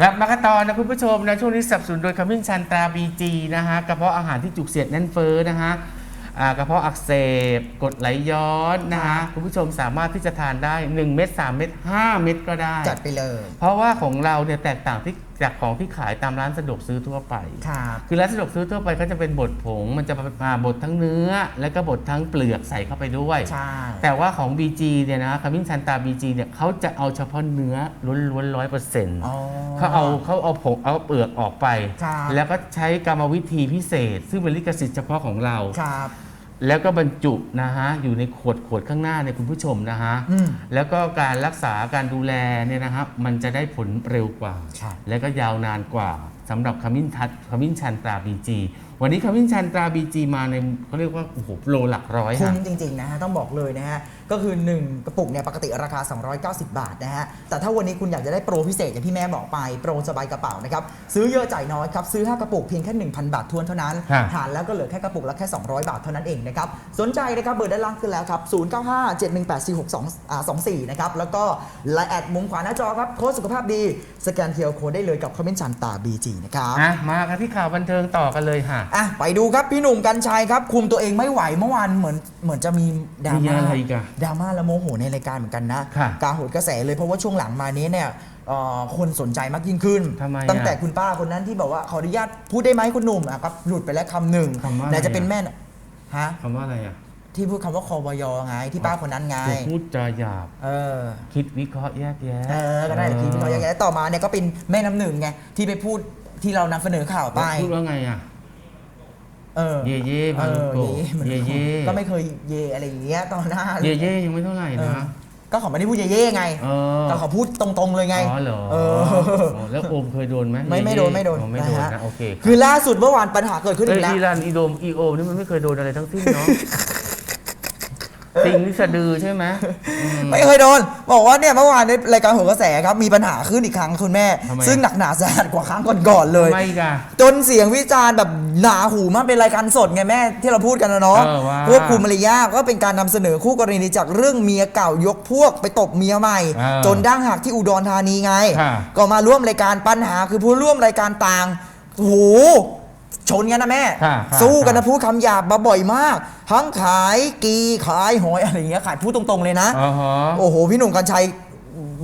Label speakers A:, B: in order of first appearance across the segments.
A: กลับมากันต่อนะคุณผู้ชมนะช่วงนี้สนับสนุนโดยขมิ้นชันตราบีจีนะฮะกระเพาะอาหารที่จุกเสียดแน่นเฟ้อนะฮะอ่ากระเพาะอักเสบกรดไหลย้อนนะฮะคุณผู้ชมสามารถที่จะทานได้ 1 เม็ด3เม็ด5 เม็ดก็ได้
B: จัดไปเลย
A: เพราะว่าของเราเนี่ยแตกต่างที่ จากของที่ขายตามร้านสะดวกซื้อทั่วไป
B: ครับ
A: คือร้านสะดวกซื้อทั่วไปเขาจะเป็นบดผง มันจะมาบดทั้งเนื้อ แล้วก็บดทั้งเปลือกใส่เข้าไปด้วย
B: ใช่
A: แต่ว่าของ BG เนี่ยนะขมิ้นชันตา BG เนี่ยเขาจะเอาเฉพาะเนื้อล้วนๆร้อยเปอร์เซ็นต์
B: อ๋อ
A: เขาเอาเขาเอาผงเอาเปลือกออกไป
B: ครับ
A: แล้วก็ใช้กรรมวิธีพิเศษ ซึ่งเป็นลิขสิทธิ์เฉพาะของเรา
B: ครับ
A: แล้วก็บรรจุนะฮะอยู่ในขวดขวดข้างหน้าเนี่ยคุณผู้ชมนะฮะ
B: อืม
A: แล้วก็การรักษาการดูแลเนี่ยนะครับมันจะได้ผลเร็วกว่า
B: ใช่
A: และก็ยาวนานกว่าสำหรับขมิ้นทัดขมิ้นชันตราบีจี วันนี้ขมิ้นชันตราบีจีมาในเขาเรียกว่าโอ้โหโลหลักร้อย
B: คุ้
A: ฮะ
B: มจริงๆนะฮะต้องบอกเลยนะฮะก็คือ 1 กระปุกเนี่ยปกติราคา 290 บาทนะฮะแต่ถ้าวันนี้คุณอยากจะได้โปรพิเศษอย่างที่แม่บอกไปโปรสบายกระเป๋านะครับซื้อเยอะจ่ายน้อยครับซื้อ 5 กระปุกเพียงแค่ 1,000 บาททวนเท่านั้น
A: ฮะ
B: หารแล้วก็เหลือแค่กระปุกละแค่ 200 บาทเท่านั้นเองนะครับสนใจนะครับเบอร์ด้านล่างขึ้นแล้วครับ0957184624นะครับแล้วก็ไลน์แอดมุมขวาหน้าจอครับโค้ดสุขภาพดีสแกนเคียร์โค้ดได้เลยกับคอมเมนต์ชันตา BG นะครับ
A: อะมากันที่ข่าวบันเทิงต่อกันเลยค่ะ
B: อะไปดูครับพี่หนุ่มกัญชัยครับ คุมตัวเองไม่ไหวเมื่อวานเหมือนเหมือนจะมีดรา
A: มี
B: ม่า
A: อะไรอีกอะ
B: ดราม่าและโมโหในรายการเหมือนกันนะ
A: ค่ะ
B: กาโหดกระแสเลยเพราะว่าช่วงหลังมานี้เนี่ยเอ่อคนสนใจมากยิ่งขึ้น
A: ทำไมอะ
B: ตั้งแต่คุณป้าคนนั้นที่บอกว่าขออนุญาตพูดได้ไหมคุณหนุ่มอะครับหลุดไปแล้วคำหนึ่ง
A: คำว่าอะไร
B: ไหนจะเป็นแม่น่ะฮะ
A: คำว่าอะไรอะ
B: ที่พูดคำว่าคอวยไงที่ป้าคนนั้นไง
A: คือพูดจาหยาบ
B: เออ
A: คิดวิเคราะห์แยกแยะ
B: เออ ก็ได้แต่ที่เขาอย่างไงต่อมาเนี่ยก็เป็นแม่น้ำหนึ่งไงที่ไปพูดที่เรานำเสนอข่าวไป
A: พูดว่าไงอะ
B: เออ
A: เย่เย่
B: เอ
A: พานุ
B: อ
A: โกะ
B: เย่เหมือน
A: เย่เย่
B: ก็ไม่เคยเย่อะไรอย่างเงี้ยตอนหน้า
A: เย่เย่ยังไม่เท่าไหร่
B: เออ
A: นะ
B: ก็เขาไม่ได้พูดเย่ๆไง
A: เออ
B: แต่เขาพูดตรงๆเลยไง
A: อ๋อเหรอ
B: เออ
A: อ๋อแล้วโอมเคยโดนไหม
B: ไม่ไม่โดนไม่โดน
A: อ๋อไม่โดน
B: นะ
A: นะ
B: ฮะ
A: โอเค
B: คือล่าสุดเมื่อวานปัญหาเกิดขึ้น
A: เอ้
B: อี
A: ย
B: กแล้ว
A: อีรันอีโดมอีโอมนี่มันไม่เคยโดนอะไรทั้งสิ้นเนาะ ติงนิสะดือใช่ไหมอืม
B: ไม่เคยโดน บอกว่าเนี่ยเมื่อวานในรายการโหนกระแสครับ มีปัญหาขึ้นอีกครั้งคุณแม่
A: ทำไม
B: ซึ่งหนักหนาสาหัสกว่าครั้งก่อนๆเลย
A: ไม่กะ
B: จนเสียงวิจารณ์แบบหนาหูมากเป็นรายการสดไงแม่ที่เราพูดกันนะเนาะ
A: เออว่า
B: ควบคุมมารยาทก็เป็นการนำเสนอคู่กรณีจากเรื่องเมียเก่ายกพวกไปตบเมียใหม่
A: เออ
B: จนดั้งหักที่อุดรธานีไง
A: ค่ะ
B: ก็มาร่วมรายการปัญหาคือผู้ร่วมรายการต่างโอ้โห ชนกันนะแม่
A: ค่ะค่ะ
B: สู้กัน
A: ค่ะ
B: นะพูดคำหยาบมาบ่อยมาก ทั้งขายกีขายหอยอะไรอย่างเงี้ยขายพูดตรงๆเลยนะ
A: อ๋อฮะ
B: โอ้โห พี่หนุ่มกัญชัย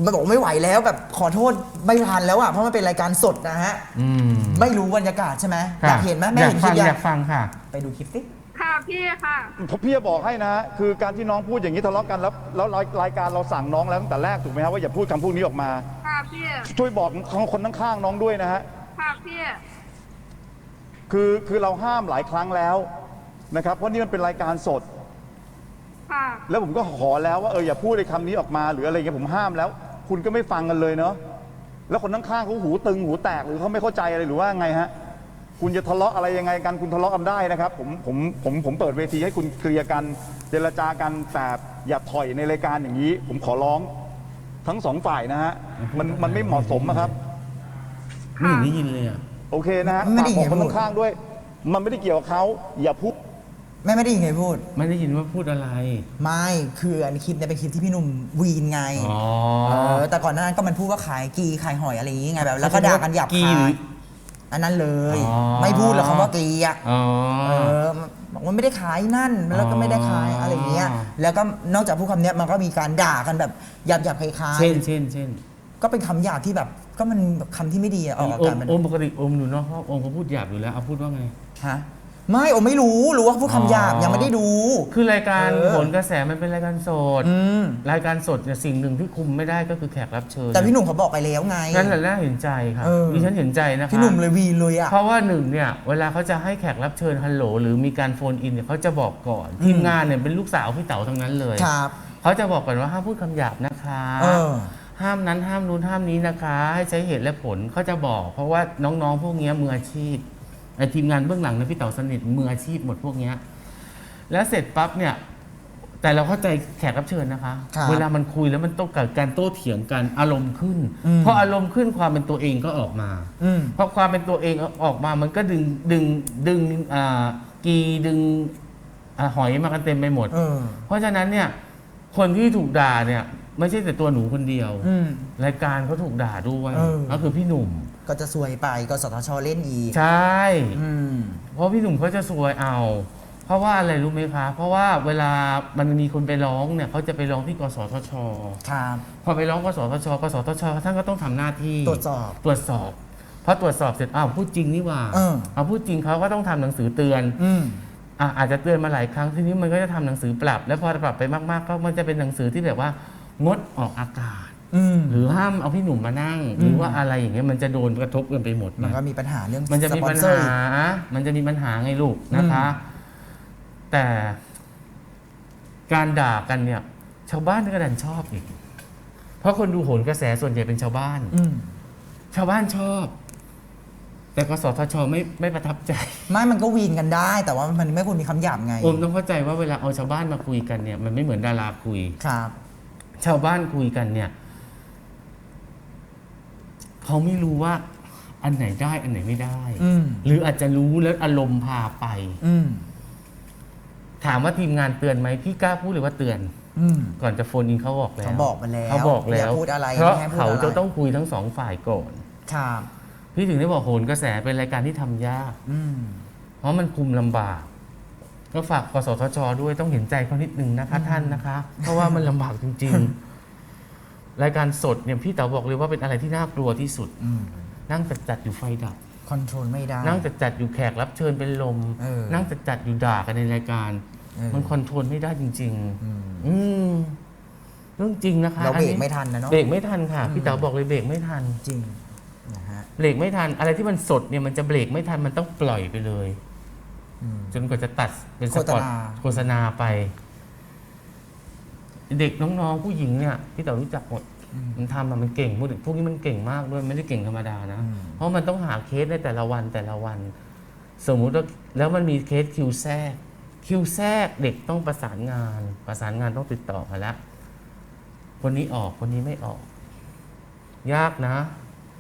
B: มันบอกไม่ไหวแล้วแบบขอโทษไม่ทันแล้วอะเพราะมันเป็นรายการสดนะฮะ
A: อืม
B: ไม่รู้บรรยากาศใช่ไหม
A: ค่ะ
B: อยากเห็นไหมแม่
A: อยาก
B: เห็นค
A: ฟั
B: ลิ
A: ง
B: ปยั
A: อยางกฟังค่ะ
B: ไปดูคลิปสิ
C: ค่ะพี่ค่ะ
D: ผมพี่จะบอกให้นะฮะคือการที่น้องพูดอย่างนี้ทะเลาะกันแล้วแล้วรายรายการเราสั่งน้องแล้วตั้งแต่แรกถูกไหมฮะว่าอย่าพูดคำพูดนี้ออกมา
C: ค่ะพี่
D: ช่วยบอกคนข้างๆน้องด้วยนะฮะ
C: ค่ะพี่
D: คือคือเราห้ามหลายครั้งแล้วนะครับเพราะนี่มันเป็นรายการสด
C: ค่ะ
D: แล้วผมก็ขอแล้วว่าเอออย่าพูดในคำนี้ออกมาหรืออะไรเงี้ยผมห้ามแล้ว คุณก็ไม่ฟังกันเลยเนาะแล้วคนข้างๆเขาหูตึงหูแตกหรือเขาไม่เข้าใจอะไรหรือว่าไงฮะคุณจะทะเลาะอะไรยังไงกันคุณทะเลาะกันได้นะครับผมผมผมผมเปิดเวทีให้คุณเคลียร์กันเจรจากันแต่อย่าถอยในรายการอย่างนี้ ผมขอร้องทั้งสองฝ่ายนะฮะมันมันไม่เหมาะสมนะครับ
A: ไม่เห็นได้ยินเลยอะ
D: โอเคนะฮะ
B: ไม่
D: ฝาก
B: ได้
D: บอก
B: ไง
D: คน
B: พูด
D: ข้างๆด้วย มันไม่ได้เกี่ยวกับเขาอย่าพูด
B: แม่ไม่ได้ยินไงพูด
A: ไม่ได้ยินว่าพูดอะไร
B: ไม่คืออันคลิปเนี่ยเป็นคลิปที่พี่หนุ่มวีนไง
A: อ๋อ
B: เออแต่ก่อนหนานั้นก็มันพูดว่าขายกีขายหอยอะไรอย่างงี้ไงแบบแล้วก็ด่ากันหยาบ
A: กี
B: คา
A: หรื
B: ย
A: อ
B: อันนั้นเลย
A: อ๋อ
B: ไม่พูดหรอกคำว่ากีอะ
A: อ๋อ
B: เออบอกว่าไม่ได้ขายนั่นแล้วก็ไม่ได้ขายอะไรอย่างเงี้ย
A: อ๋อ
B: แล้วก็นอกจากพูดคำเนี้ยมันก็มีการด่ากันแบบหยาบหยาบๆคล้ายๆ
A: เช่นเช่นเช่น
B: ก็เป็นคำหยาบที่แบบก็มันแบบคำที่ไม่ดีอะออกอา
A: โอม
B: กาศมัน
A: โอมปกติโอมอยู่นอกห้องโอมเขาพูดหยาบอยู่แล้วเอาพูดว่าไง
B: ฮะไม่โอไม่รู้รู้ว่าพูดคำหยาบ
A: อ๋อ
B: ยังไม่ได้ดู
A: คือรายการ
B: เออ
A: ผลกระแสมันเป็นรายการสด
B: อืม
A: รายการสดเนี่ยสิ่งหนึ่งที่คุมไม่ได้ก็คือแขกรับเชิญ
B: แต่พี่หนุ่มเขาบอกไปแล้วไง
A: นั่นแหละน่าเห็นใจค่ะ
B: เออ
A: ดิฉันเห็นใจนะคะ
B: พี่หนุ่มเลยวีนเลยอะ
A: เพราะว่าหนึ่งเนี่ยเวลาเขาจะให้แขกรับเชิญฮัลโหลหรือมีการโฟนอินเนี่ยเขาจะบอกก่อน
B: อืม
A: ทีมงานเนี่ยเป็นลูกสาวพี่เต๋าทั้งนั้นเลย
B: ครับ
A: เขาจะบอกก่อนว่าห้ามพูดคำหยาบนะคะ
B: เออ
A: ห้ามนั้นห้ามนู้นห้ามนี้นะคะ ให้ใช้เหตุและผลเขาจะบอก เพราะว่าน้องๆ พวกเนี้ยมืออาชีพไอทีมงานเบื้องหลังเนี่ยพี่เต๋าสนิทมืออาชีพหมดพวกเนี้ยแล้วเสร็จปั๊บเนี่ยแต่เราเข้าใจแขกรับเชิญนะคะ
B: ครับ
A: เวลามันคุยแล้วมันต้องเกิดการโต้เถียงกันอารมณ์ขึ้น
B: อืม
A: พออารมณ์ขึ้นความเป็นตัวเองก็ออกมา
B: อืม
A: พอความเป็นตัวเองออกมามันก็ดึงดึงดึงอ่ากีดึงอาหอยมากันเต็มไปหมด
B: เออ
A: เพราะฉะนั้นเนี่ยคนที่ถูกด่าเนี่ย ไม่ใช่แต่ตัวหนูคนเดียว
B: อืม
A: รายการเขาถูกด่าด้วย
B: เออ
A: ก็คือพี่หนุ่ม
B: ก็จะซวยไปกสทชเล่นอีก
A: ใช่
B: อืม
A: เพราะพี่หนุ่มเขาจะซวยเอา เพราะว่าอะไรรู้ไหมคะ เพราะว่าเวลามันมีคนไปร้องเนี่ยเขาจะไปร้องที่กสทช
B: ครับ
A: พอไปร้องกสทช กสทช ท่านก็ต้องทำหน้าที่
B: ตรวจสอบ
A: ตรวจสอบพอตรวจสอบเสร็จอ้าวพูดจริงนี่หว่า
B: เออ
A: เอาพูดจริงเขาก็ต้องทำหนังสือเตือน
B: อืม
A: อะอาจจะเตือนมาหลายครั้งทีนี้มันก็จะทำหนังสือปรับ แล้วพอปรับไปมากๆก็มันจะเป็นหนังสือที่แบบว่า งดออกอากาศ
B: อืม
A: หรือห้ามเอาพี่หนุ่มมานั่ง หรือว่าอะไรอย่างเงี้ยมันจะโดนกระทบกันไปหมด
B: มัน
A: นะ
B: ก็มีปัญหาเรื่อง
A: มันจะมี
B: สปอ
A: ปัญ
B: เซอร์
A: หามันจะมีปัญหาไงลูกนะคะ แต่การด่ากันเนี่ย ชาวบ้านก็ดันชอบอีก เพราะคนดูโหนกระแสส่วนใหญ่เป็นชาวบ้าน
B: อืม
A: ชาวบ้านชอบ แต่กสทชไม่ไม่ประทับใจ
B: ไม่มันก็วีนกันได้ แต่ว่ามันไม่ควรมีคำหยาบไง
A: โอมต้องเข้าใจว่าเวลาเอาชาวบ้านมาคุยกันเนี่ย มันไม่เหมือนดาราคุย
B: ครับ
A: ชาวบ้านคุยกันเนี่ยเขาไม่รู้ว่า อันไหนได้อันไหนไม่ได้
B: อืม
A: หรืออาจจะรู้แล้วอารมณ์พาไป
B: อืม
A: ถามว่าทีมงานเตือนไหมพี่กล้าพูดเลยว่าเตือน
B: อืม
A: ก่อนจะโฟนอินเขาบอกแล้ว
B: เขาบอกมาแล้ว
A: เขาบอกแล้ว
B: อย่าพูดอะไร
A: เพราะ
B: ไม่ให้พูด
A: เขา
B: อะไร
A: จะต้องคุยทั้งสองฝ่ายก่อน
B: ครับ
A: พี่ถึงได้บอกโหนกระแสเป็นรายการที่ทำยาก
B: อืม
A: เพราะมันคุมลำบาก ก็ฝากกสทชด้วยต้องเห็นใจเขานิดนึงนะคะ ท่านนะคะ เพราะว่ามันลำบากจริง ๆ รายการสดเนี่ยพี่เต๋อบอกเลยว่าเป็นอะไรที่น่ากลัวที่สุด
B: อืม
A: นั่งจัดจัดๆอยู่ไฟดับ
B: คอนโทรลไม่ได้
A: นั่งจัดจัดๆอยู่แขกรับเชิญเป็นลม
B: เออ
A: นั่งจัดจัดๆอยู่ด่ากันในรายการ
B: เออ
A: มันคอนโทรลไม่ได้จริง
B: อืม
A: ๆ อืมเรื่องจริงนะคะ
B: เราเบรก
A: อั
B: ไม่ทันนะเนาะ
A: เบรกไม่ทันค่ะ
B: อืม
A: พี่เต๋อบอกเลยเบรกไม่ทัน
B: จริงนะฮะ
A: เบรกไม่ทัน อะไรที่มันสดเนี่ยมันจะเบรกไม่ทันมันต้องปล่อยไปเลย
B: อืม
A: จนกว่าจะตัดเป็นสปอต
B: โฆษณา
A: โฆษณาไป เด็กน้องๆผู้หญิงเนี่ยพี่เต๋อรู้จักหมด
B: อืม
A: มันทำอะมันเก่งพวกพวกนี้มันเก่งมากด้วยไม่ได้เก่งธรรมดานะ
B: อืม
A: เพราะมันต้องหาเคสในแต่ละวันแต่ละวัน สมมุติว่าแล้วมันมีเคสคิวแทรก คิวแทรกเด็กต้องประสานงาน ประสานงานต้องติดต่อมาแล้วคนนี้ออกคนนี้ไม่ออก ยากนะ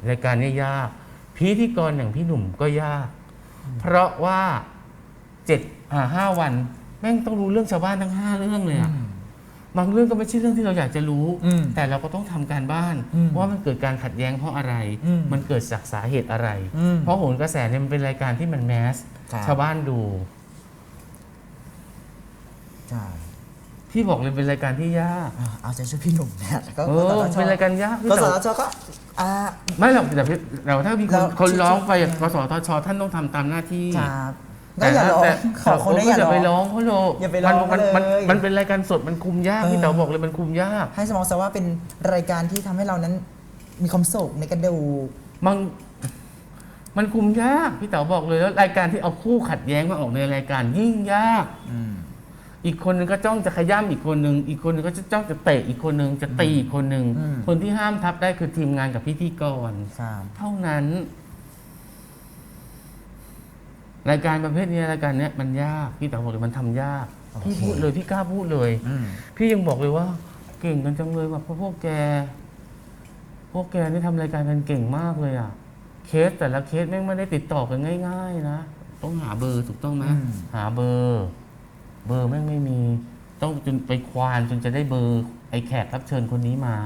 A: รายการเนี้ยาก พิธีกรอย่างพี่หนุ่มก็ยาก เพราะว่า เจ็ดอ่าห้าวัน แม่งต้องรู้เรื่องชาวบ้านทั้งห้าเรื่องเลยอะ
B: อืม
A: บางเรื่องก็ไม่ใช่เรื่องที่เราอยากจะรู้
B: อืม
A: แต่เราก็ต้องทำการบ้าน
B: อืม
A: ว่ามันเกิดการขัดแย้งเพราะอะไร
B: อืม
A: มันเกิดจากสาเหตุอะไร
B: อืม
A: เพราะโหนกระแสเนี่ยมันเป็นรายการที่มันแมส
B: ครับ
A: ชาวบ้านดู
B: ใช่
A: พี่บอกเลยเป็นรายการที่ยาก
B: อะเอาใจช่วยพี่หนุ่มนะก็
A: เออ
B: กสทช
A: เป็นรายการยากพี่
B: กส
A: แต่
B: ทชก็อ่า
A: ไม่หรอกแต่พี่เราถ้ามีค
B: แล้
A: น
B: ว
A: คนร้องไป
B: ที่
A: กสทชท่านต้องทำตามหน้าที่
B: ครับ ก็อย่าร้อง
A: แต่
B: ขอคนได้
A: ก็
B: อย่า
A: อย่าไป
B: ร้
A: ร้
B: อ
A: องงเขาโล
B: อย่าไปร้อง
A: มันมัน
B: เลย
A: มันเป็นรายการสดมันคุมยาก
B: เออ
A: พี่เต๋อบอกเลยมันคุมยาก
B: ให้สมองซะว่าเป็นรายการที่ทำให้เรานั้น มีความสุขในการดู
A: บางมันคุมยากพี่เต๋อบอกเลยแล้วรายการที่เอาคู่ขัดแย้งมาออกในรายการยิ่งยากอีกคนนึงก็จ้องจะขย้ำอีกคนนึง อีกคนนึงก็จะจ้องจะเตะอีกคนนึงจะตีอีกคนนึง
B: อืม
A: คนที่ห้ามทับได้คือทีมงานกับพิธีกร
B: ครับ
A: เท่านั้น รายการประเภทนี้รายการเนี้ยมันยากพี่เต๋อบอกเลยมันทำยากพี่พูดเลยพี่กล้าพูดเลย
B: อืม
A: พี่ยังบอกเลยว่า เก่งกันจังเลยว่ะเพราะพวกแก พวกแกนี่ทำรายการกันเก่งมากเลยอะ เคสแต่ละเคสแม่งไม่ได้ติดต่อกันง่าย ๆ นะต้องหาเบอร์ถูกต้องไหม
B: อืม
A: หาเบอร์ เบอร์แม่งไม่มี ต้องจนไปควานจนจะได้เบอร์ไอ้แขกรับเชิญคนนี้มา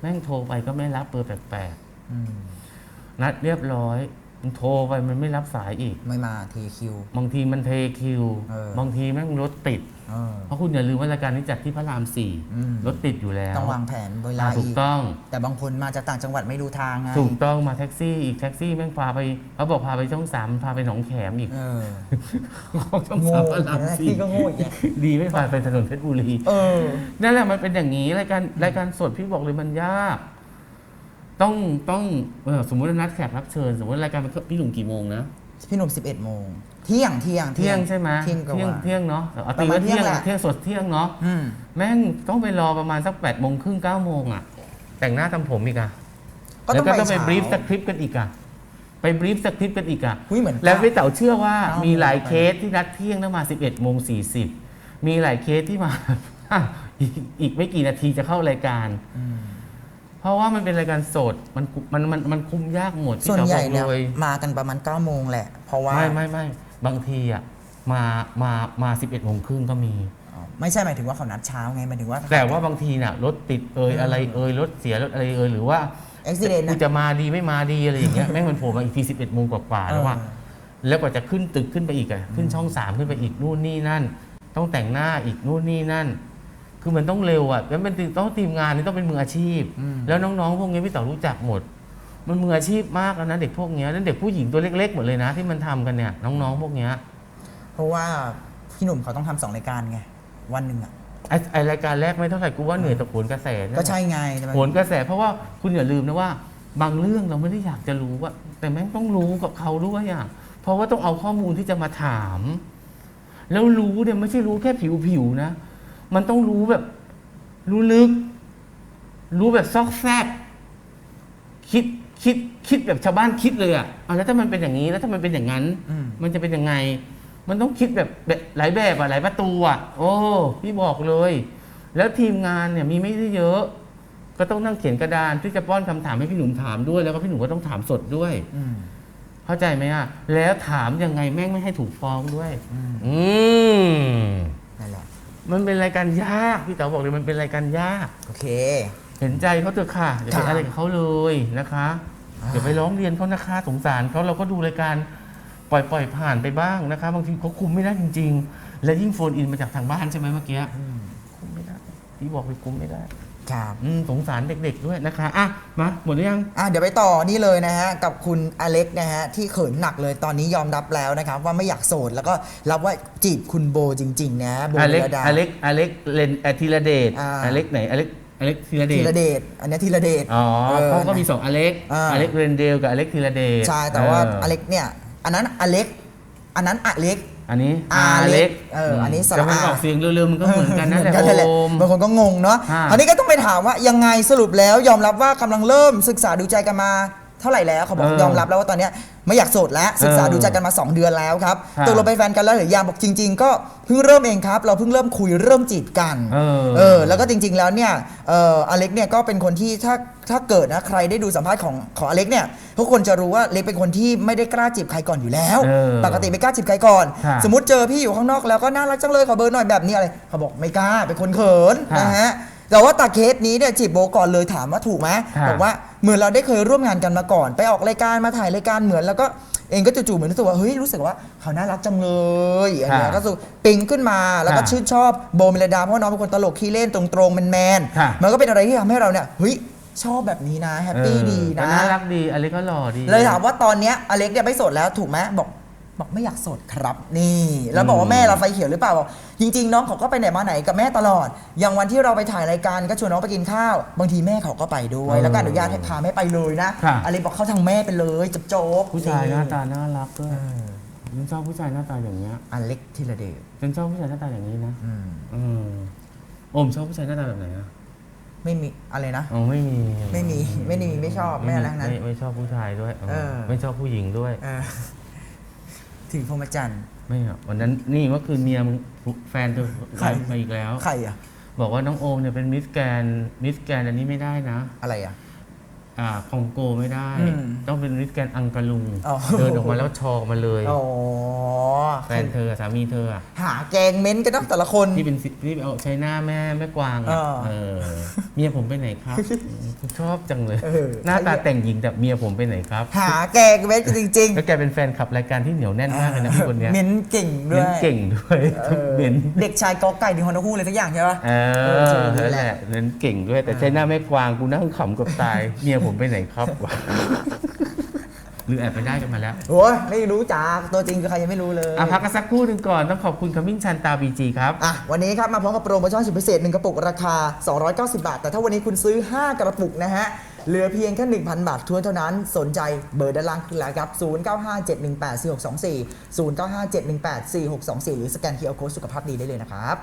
A: แม่งโทรไปก็ไม่รับเบอร์แปลก
B: อืม
A: ๆนัดเรียบร้อย มันโทรไปมันไม่รับสายอีก
B: ไม่มาทีคิว
A: บางทีมันเทคิว
B: เออ
A: บางทีแม่งรถติด
B: เออ
A: เพราะคุณอย่าลืมว่ารายการนี้จัดที่พระรามสี่
B: อืม
A: รถติดอยู่แล้ว
B: ต้องวางแผนเวลา
A: อ่าถู
B: อี
A: ก
B: ก
A: ต้อง
B: แต่บางคนมาจากต่างจังหวัดไม่ดูทางไง
A: ถูกต้องมาแท็กซี่อีกแท็กซี่แม่งพาไปเขาบอกพาไปช่องสามพาไปหนองแขมอีก
B: เออ
A: ช่อง
B: โง่
A: สามพระรามสี่
B: พี่ก็โง่อีกอะ
A: ดีไม่พาไปถนนเพชรบุรี
B: เออ
A: นั่นแหละมันเป็นอย่างนี้รายการรายการสดพี่บอกเลยมันยาก ต้องต้องเออสมมติว่านัดแขกรับเชิญ สมมติรายการมันพี่หนุ่มกี่โมงนะ
B: พี่หนุ่ม11โมงเที่ยงเที่ยง
A: เที่ยงใช่ไหม
B: เที่ยงก
A: เที่ยง
B: ว่า
A: เที่ยงเนาะเอา
B: ป
A: ตี
B: ระมาณ
A: ว่า เที่ยง
B: เที่ยงแหละ
A: เที่ยงสดเที่ยงเนาะ
B: อืม
A: แม่งต้องไปรอประมาณสักแปดโมงครึ่งเก้าโมงอะ แต่งหน้าทำผมอีกอะ
B: ก็
A: แล้
B: ต้อ
A: ว
B: ง
A: ก็
B: ไป
A: ต้องไป
B: เช้า
A: บรีฟสคริปต์กันอีกอะไปบรีฟสคริปต์กันอีกอะ
B: หุ้ยเหมือน
A: แล้วพี่เต๋าเชื่อว่า
B: เก้าโมง
A: มีหลาย
B: ไป
A: เคสที่นัดเที่ยงแล้วมา 11โมง40 มีหลายเคสที่มา อีกอีกไม่กี่นาทีจะเข้ารายการ
B: อืม
A: เพ ราะว่ามันเป็นรายการสดมันคุมันมันมันคุมยากหมดพี่
B: ส่วน
A: เต๋อ
B: ให
A: บ
B: ญ่
A: อก
B: เนี่ย
A: เลย
B: มากันประมาณ9โมงแหละ เพราะว่า
A: ไม่ไม่ไม่บางทีอะมามามา11โมงครึ่งก็มี
B: อ๋อไม่ใช่หมายถึงว่าเขานัดเช้าไงหมายถึงว่า
A: แต่ว่าบางทีน่ะรถติดเอยอะไรเอยรถเสียรถอะไรเอยหรือว่า
B: อุบิเหตุ
A: กู
B: นะ
A: จะมาดีไม่มาดีอะไรอย่างเงี้ย แม่งมันโผล่มาอีกทีสิบเอ็ดโมงกว่าๆแล้วว่า
B: เออ
A: แล้วกว่าจะขึ้นตึกขึ้นไปอีกอะขึ้นช่องสามขึ้นไปอีกนู่นนี่นั่น ต้องแต่งหน้าอีกนู่นนี่นั่น คือมันต้องเร็วอะแล้วมันต้องทีมงานนี่ต้องเป็นมืออาชีพ แล้วน้องๆ พวกนี้พี่ต่อรู้จักหมด มันมืออาชีพมากแล้วนะเด็กพวกเนี้ยแล้วเด็กผู้หญิงตัวเล็กๆหมดเลยนะ ที่มันทำกันเนี่ยน้องๆพวกเนี้ย
B: เพราะว่าพี่หนุ่มเขาต้องทำสองรายการไงวันหนึ่งอะ
A: ไอ้ไอรายการแรกไม่เท่าไหร่กูว่าเหนื่อยแต่โผลกระแสนั่นแหละ
B: ก็ใช่ไงแต่มัน
A: โผลกระแส เพราะว่าคุณอย่าลืมนะว่า บางเรื่องเราไม่ได้อยากจะรู้ว่า แต่แม่งต้องรู้กับเขาด้วยอะเพราะว่าต้องเอาข้อมูลที่จะมาถาม แล้วรู้เนี่ยไม่ใช่รู้แค่ผิวๆนะ มันต้องรู้แบบ รู้ลึก รู้แบบซอกแซกคิดคิดคิดแบบชาวบ้านคิดเลยอะเอาแล้วถ้ามันเป็นอย่างนี้แล้วถ้ามันเป็นอย่างนั้น
B: อืม
A: มันจะเป็นยังไง มันต้องคิดแบบแบบหลายแบบอะหลายประตูอะโอ้พี่บอกเลย แล้วทีมงานเนี่ยมีไม่ได้เยอะ ก็ต้องนั่งเขียนกระดานที่จะป้อนคำถามให้พี่หนุ่มถามด้วย แล้วก็พี่หนุ่มก็ต้องถามสดด้วย
B: อืม
A: เข้าใจไหมอะแล้วถามยังไงแม่งไม่ให้ถูกฟ้องด้วย
B: อืม
A: อื ม
B: นั่นแหละ
A: มันเป็นรายการยากพี่เต๋อบอกเลยมันเป็นรายการยาก
B: โอเค
A: เห็นใจเขาเถอะค่ะอย่าไป
B: ค่ะ
A: อะไรกับเขาเลยนะคะ
B: อ่า
A: อย่าไปร้องเรียนเขานะคะสงสารเขาเราก็ดูรายการปล่อยปล่อยผ่านไปบ้างนะคะ บางทีเขาคุมไม่ได้จริง ๆ และยิ่งโฟนอินมาจากทางบ้านใช่ไหมเมื่อกี้
B: อืม
A: คุมไม่ได้พี่บอกเลยคุมไม่ได้
B: ครับ
A: อืมสงสารเด็กๆด้วยนะคะอะมาหมดหรือยัง
B: อะเดี๋ยวไปต่อนี่เลยนะฮะ กับคุณอเล็กนะฮะ ที่เขินหนักเลยตอนนี้ยอมรับแล้วนะครับ ว่าไม่อยากโสดแล้วก็รับว่าจีบคุณโบจริง ๆ นะโบ
A: อเล็ก
B: ธีรดา
A: อเล็ก อเล็ก เลนอธีรเดช
B: อ่า
A: อเล็กไหน อเล็ก อเล็กธีรเด
B: ธี
A: ช
B: รเดชอันนี้ธีรเดช
A: อ๋อ
B: ออ
A: เขาก็มีสองอเล็ก
B: อ่า
A: อเล็กเรนเดลกับอเล็กธีรเดช
B: ใช่แต่ว่าอเล็กเนี่ย อันนั้นอเล็ก อันนั้นอเล็ก
A: อันนี้
B: อาเล็กเอออันนี้สระ
A: แต่มัน
B: อา
A: ออกเสียงเร็วๆมันก็เหมือนกันนั่นแหละ
B: เหมือกัแหละ
A: โอม
B: บางคนก็งงเนาะ
A: ฮะ
B: อันนี้ก็ต้องไปถามว่ายังไงสรุปแล้วยอมรับว่ากำลังเริ่มศึกษาดูใจกันมาเท่าไหร่แล้วเขาบอก
A: เออย
B: อมรับแล้วว่าตอนเนี้ย ไม่อยากโสดแล้วศึกษา
A: เออ
B: ดูใจกันมา 2 เดือนแล้วครับ
A: ฮะ
B: ตกลงเป็นแฟนกันแล้วหรือยังบอกจริง ๆ ก็เพิ่งเริ่มเองครับ เราเพิ่งเริ่มคุยเริ่มจีบกัน
A: เออ
B: เออแล้วก็จริง ๆ แล้วเนี่ยเอ่ออเล็กเนี่ยก็เป็นคนที่ถ้าถ้าเกิดนะใครได้ดูสัมภาษณ์ของของอเล็กเนี่ยทุกคนจะรู้ว่าเล็กเป็นคนที่ไม่ได้กล้าจีบใครก่อนอยู่แล้ว
A: เออ
B: ปกติไม่กล้าจีบใครก่อน
A: ค่ะ
B: สมมติเจอพี่อยู่ข้างนอกแล้วก็น่ารักจังเลยขอเบอร์หน่อยแบบนี้อะไรเขาบอกไม่กล้าเป็นคนเขิน
A: ค่ะ
B: นะฮะ แต่ว่าตาเคสนี้เนี่ยจีบโบก่อนเลยถามว่าถูกไหม
A: ค่ะ
B: บอกว่าเหมือนเราได้เคยร่วมงานกันมาก่อน ไปออกรายการมาถ่ายรายการเหมือนแล้วก็เองก็จู่ๆเหมือนรู้สึกว่าเฮ้ยรู้สึกว่าเขาน่ารักจังเลยอันเนี้ย
A: ค่ะ
B: ก็รู้สึกปิ๊งขึ้นมาแล้วก็
A: ค่ะ
B: ชื่นชอบโบเมลดาเพราะว่าน้องเป็นคนตลกขี้เล่นตรงๆแมนๆ
A: ค่ะ
B: มันก็เป็นอะไรที่ทำให้เราเนี่ยเฮ้ยชอบแบบนี้นะแฮปปี้ดี
A: เออ
B: นะ
A: น่ารักดีอเล็กก็หล่อดี
B: เลยถามว่าตอนเนี้ยอเล็กเนี่ยไม่โสดแล้วถูกไหมบอก บอกไม่อยากโสดครับ นี่ แล้วบอกว่าแม่เราไฟเขียวหรือเปล่าบอกจริง ๆ น้องเขาก็ไปไหนมาไหนกับแม่ตลอด อย่างวันที่เราไปถ่ายรายการก็ชวนน้องไปกินข้าว บางทีแม่เขาก็ไปด้วย
A: เออ
B: แล้วก็อนุญาตให้พาแม่ไปเลยนะ
A: ค่ะ
B: อเล็กบอกเข้าทางแม่ไปเลยจบโจ๊ก
A: ผู้ชายหน้าตาน่ารักด้วยฉันชอบผู้ชายหน้าตาอย่างเงี้ย
B: อเล็กทีละเดช
A: ฉันชอบผู้ชายหน้าตาอย่างนี้นะ
B: อืม
A: อืมโอมชอบผู้ชายหน้าตาแบบไหนอะ
B: ไม่มีอะไรนะ
A: อ๋อไม่มี
B: ไม่มีไม่มีไม่ชอบไม่อะไรทั้งนั้น
A: ไม่ไม่ชอบผู้ชายด้วย
B: เออ
A: ไม่ชอบผู้หญิงด้วย
B: เออ ถึงพรหมจันทรย์
A: ไม่อะวันนั้นนี่เมื่อคืนเมียมึงแฟนเธอ
B: ใคร
A: มาอีกแล้ว
B: ใครอะ
A: บอกว่าน้องโอมเนี่ยเป็นมิสแกนมิสแกนอันนี้ไม่ได้นะ
B: อะไรอะ
A: อ่า คองโกไม่ได้
B: อืม
A: ต้องเป็นมิสแกนอังกาลุง
B: อ๋อ
A: เดินออกมาแล้วชอออกมาเลย
B: อ๋อ
A: แฟนเธอสามีเธออะ
B: หาแกงเม้นต์กันตั้งแต่ละคน
A: ที่เป็นสิที่เอาใช้หน้าแม่แม่กวางอะ
B: เออ
A: เออเมียผมไปไหนครับ ชอบจังเลย
B: เออ
A: หน้าตาแต่งหญิงแต่เมียผมไปไหนครับ
B: หาแกงเม้นต์กันจริง
A: แล้วแกเป็นแฟนขับรายการที่เหนียวแน่น
B: ๆ
A: มากเลยนะพี่คนเนี้ย
B: เม้นต์เก่งด้
A: เม้
B: วนย
A: เก่งด้วย
B: เออ
A: เม้น
B: เด็กชายกอไก่ดิฮอนฮูเลยทุกอย่างใช่ปะ
A: เอ
B: เอ
A: อ
B: อชื่อนี้
A: นั่น
B: แห
A: แห
B: ละ
A: ละนั้นเก่งด้วยแต่ใช้หน้าแม่กวางกูนั่งขำกับตายเมียผมไปไหนครับวะหรือแอบไปได้กันมาแล้ว
B: โอ้ยไม่รู้จักตัวจริงคือใครยังไม่รู้เลย
A: อะพักกันสักครู่หนึ่งก่อน ต้องขอบคุณขมิ้นชันตาบีจีครับ
B: อะวันนี้ครับมาพร้อมกับโปรโมชั่นสุดพิเศษ 1 กระปุกราคา 290 บาท แต่ถ้าวันนี้คุณซื้อ 5 กระปุกนะฮะ เหลือเพียงแค่ 1,000 บาททวนเท่านั้น สนใจเบอร์ด้านล่างขึ้นแล้วครับ 0957184624 0957184624 หรือสแกน QR Code สุขภาพดีได้เลยนะครับ